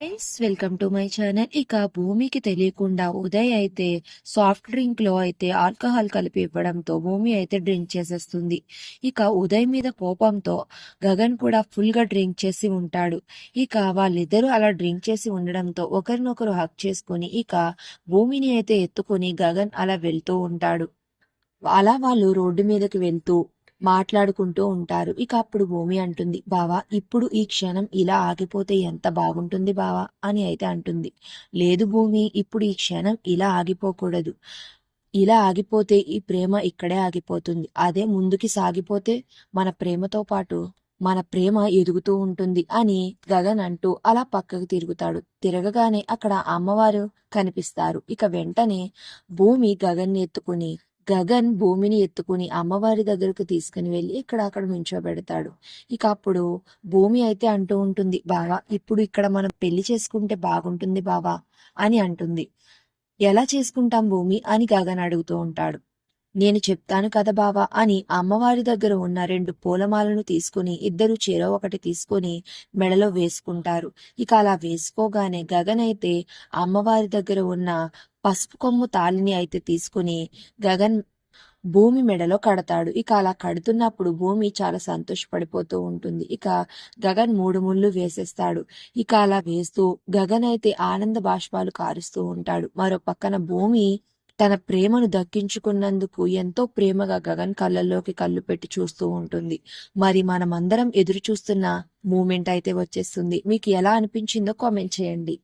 Friends welcome to my channel ఇక భూమికి తెలియకుండా ఉదయ్ అయితే సాఫ్ట్ డ్రింక్లో అయితే ఆల్కహాల్ కలిపి ఇవ్వడంతో భూమి అయితే డ్రింక్ చేసేస్తుంది. ఇక ఉదయ్ మీద కోపంతో గగన్ కూడా ఫుల్గా డ్రింక్ చేసి ఉంటాడు. ఇక వాళ్ళిద్దరూ అలా డ్రింక్ చేసి ఉండడంతో ఒకరినొకరు హక్ చేసుకుని ఇక భూమిని అయితే ఎత్తుకుని గగన్ అలా వెళ్తూ ఉంటాడు. అలా వాళ్ళు రోడ్డు మీదకి వెళ్తూ మాట్లాడుకుంటూ ఉంటారు. ఇక అప్పుడు భూమి అంటుంది బావా ఇప్పుడు ఈ క్షణం ఇలా ఆగిపోతే ఎంత బాగుంటుంది బావా? అని అయితే అంటుంది లేదు భూమి ఇప్పుడు ఈ క్షణం ఇలా ఆగిపోకూడదు. ఇలా ఆగిపోతే ఈ ప్రేమ ఇక్కడే ఆగిపోతుంది. అదే ముందుకి సాగిపోతే మన ప్రేమతో పాటు మన ప్రేమ ఎదుగుతూ ఉంటుంది అని గగన్ అంటూ అలా పక్కకు తిరుగుతాడు. తిరగగానే అక్కడ అమ్మవారు కనిపిస్తారు. ఇక వెంటనే భూమి గగన్ని ఎత్తుకుని గగన్ భూమిని ఎత్తుకుని అమ్మవారి దగ్గరకు తీసుకుని వెళ్ళి ఇక్కడ అక్కడ నుంచోబెడతాడు. ఇక అప్పుడు భూమి అయితే అంటూ ఉంటుంది బావా ఇప్పుడు ఇక్కడ మనం పెళ్ళి చేసుకుంటే బాగుంటుంది బావా అని అంటుంది. ఎలా చేసుకుంటాం భూమి? అని గగన్ అడుగుతూ ఉంటాడు. నేను చెప్తాను కదా బావా అని అమ్మవారి దగ్గర ఉన్న రెండు పూలమాలను తీసుకుని ఇద్దరు చీర ఒకటి తీసుకుని మెడలో వేసుకుంటారు. ఇక అలా వేసుకోగానే గగన్ అయితే అమ్మవారి దగ్గర ఉన్న పసుపు కొమ్ము తాళిని అయితే తీసుకుని గగన్ భూమి మెడలో కడతాడు. ఇక అలా కడుతున్నప్పుడు భూమి చాలా సంతోషపడిపోతూ ఉంటుంది. ఇక గగన్ మూడు ముళ్ళు వేసేస్తాడు. ఇక అలా వేస్తూ గగన్ అయితే ఆనంద బాష్పాలు కారుస్తూ ఉంటాడు. మరో పక్కన భూమి తన ప్రేమను దక్కించుకున్నందుకు ఎంతో ప్రేమగా గగన్ కళ్ళల్లోకి కళ్ళు పెట్టి చూస్తూ ఉంటుంది. మరి మనమందరం ఎదురు చూస్తున్న మూమెంట్ అయితే వచ్చేస్తుంది. మీకు ఎలా అనిపించిందో కామెంట్ చేయండి.